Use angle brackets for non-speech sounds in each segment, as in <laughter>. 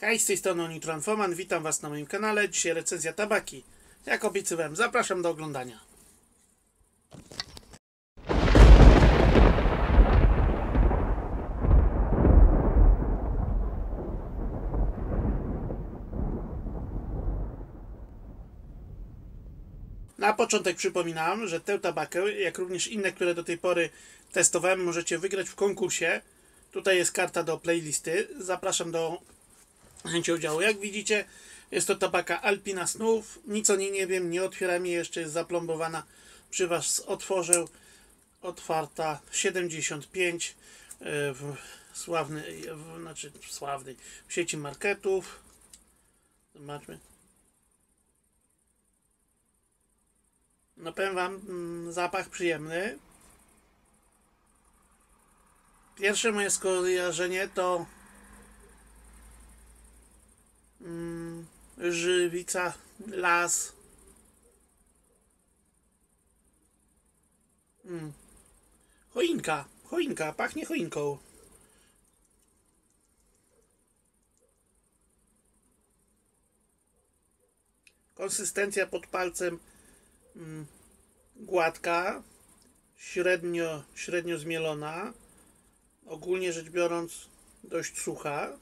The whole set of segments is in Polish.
Hej, z tej strony Nitronfoman, witam Was na moim kanale. Dzisiaj recenzja tabaki. Jak obiecywałem, zapraszam do oglądania. Na początek przypominam, że tę tabakę, jak również inne, które do tej pory testowałem, możecie wygrać w konkursie. Tutaj jest karta do playlisty. Zapraszam do chęci udziału. Jak widzicie, jest to tabaka Alpina Snów. Nic o niej nie wiem, nie otwieram jej jeszcze, jest zaplombowana przy Was otworzył. Otwarta 75 e, w sławnej, w, znaczy w sławnej w sieci marketów. Zobaczmy. No powiem Wam, mm, zapach przyjemny. Pierwsze moje skojarzenie to żywica, las. Mm. Choinka, choinka, pachnie choinką. Konsystencja pod palcem mm, gładka, średnio, średnio zmielona, ogólnie rzecz biorąc dość sucha.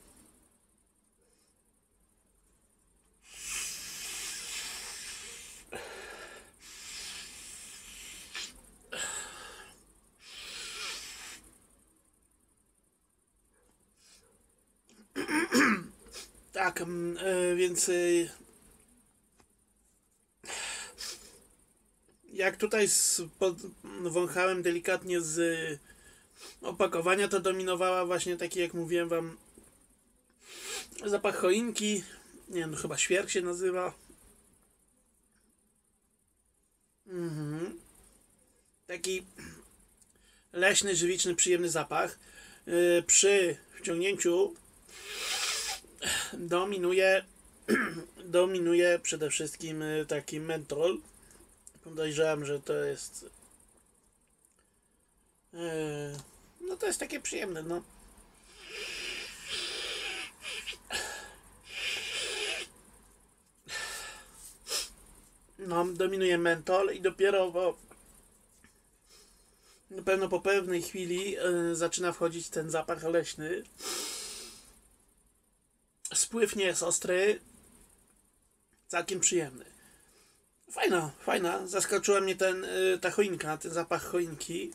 Tak, mm, e, więc e, jak tutaj wąchałem delikatnie z opakowania, to dominowała właśnie taki, jak mówiłem wam, zapach choinki. Nie wiem, chyba świerk się nazywa. Mhm. Taki leśny, żywiczny, przyjemny zapach. Yy, przy wciągnięciu dominuje <clears throat> dominuje przede wszystkim y, taki mentol. Podejrzewam, że to jest yy, no to jest takie przyjemne, no. No, dominuje mentol i dopiero po na pewno po pewnej chwili yy, zaczyna wchodzić ten zapach leśny. Spływ nie jest ostry. Całkiem przyjemny. Fajna, fajna. Zaskoczyła mnie ten, yy, ta choinka, ten zapach choinki.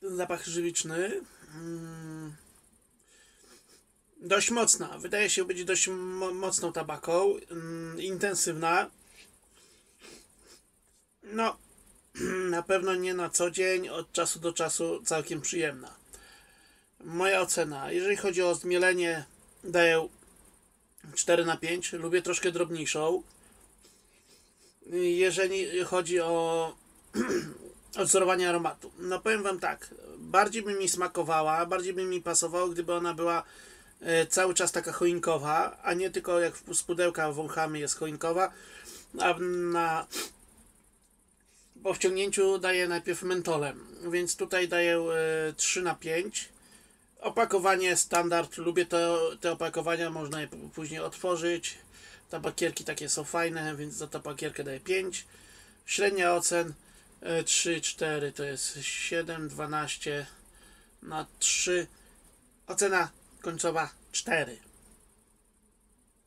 Ten zapach żywiczny. Mm. Dość mocna. Wydaje się być dość mo mocną tabaką. Mm, intensywna. No, <clears throat> na pewno nie na co dzień, od czasu do czasu całkiem przyjemna. Moja ocena, jeżeli chodzi o zmielenie, daję 4 na 5. Lubię troszkę drobniejszą. Jeżeli chodzi o <clears throat> odzorowanie aromatu, no powiem Wam tak, bardziej by mi smakowała, bardziej by mi pasowało, gdyby ona była e, cały czas taka choinkowa, a nie tylko jak z pudełka wąchamy jest choinkowa, a na po wciągnięciu daję najpierw mentolem, więc tutaj daję 3 na 5 Opakowanie standard, lubię to, te opakowania, można je później otworzyć. Tabakierki takie są fajne, więc za tabakierkę daję 5. Średnia ocen 3, e, 4 to jest 7, 12 na 3. Ocena końcowa 4.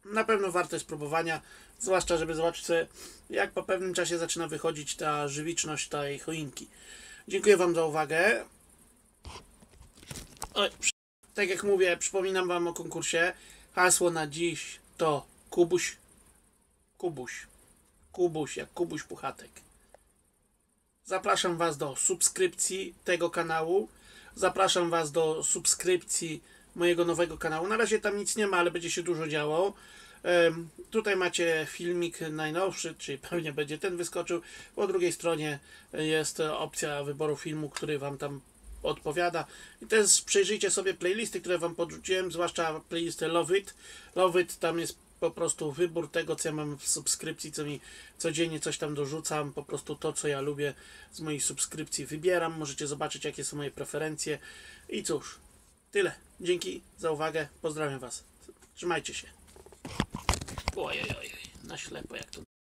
Na pewno warto jest próbowania, zwłaszcza żeby zobaczyć sobie, jak po pewnym czasie zaczyna wychodzić ta żywiczność tej choinki. Dziękuję Wam za uwagę. Tak jak mówię, przypominam Wam o konkursie. Hasło na dziś to Kubuś. Kubuś. Kubuś, jak Kubuś Puchatek. Zapraszam Was do subskrypcji tego kanału. Zapraszam Was do subskrypcji mojego nowego kanału. Na razie tam nic nie ma, ale będzie się dużo działo. Tutaj macie filmik najnowszy, czyli <laughs> pewnie będzie ten wyskoczył. Po drugiej stronie jest opcja wyboru filmu, który Wam tam odpowiada. I też przejrzyjcie sobie playlisty, które Wam podrzuciłem, zwłaszcza playlistę Love It. Love It, tam jest po prostu wybór tego, co ja mam w subskrypcji, co mi codziennie coś tam dorzucam, po prostu to, co ja lubię z moich subskrypcji wybieram. Możecie zobaczyć, jakie są moje preferencje. I cóż, Tyle. Dzięki za uwagę. Pozdrawiam Was. Trzymajcie się. Ojej, ojej, na ślepo jak to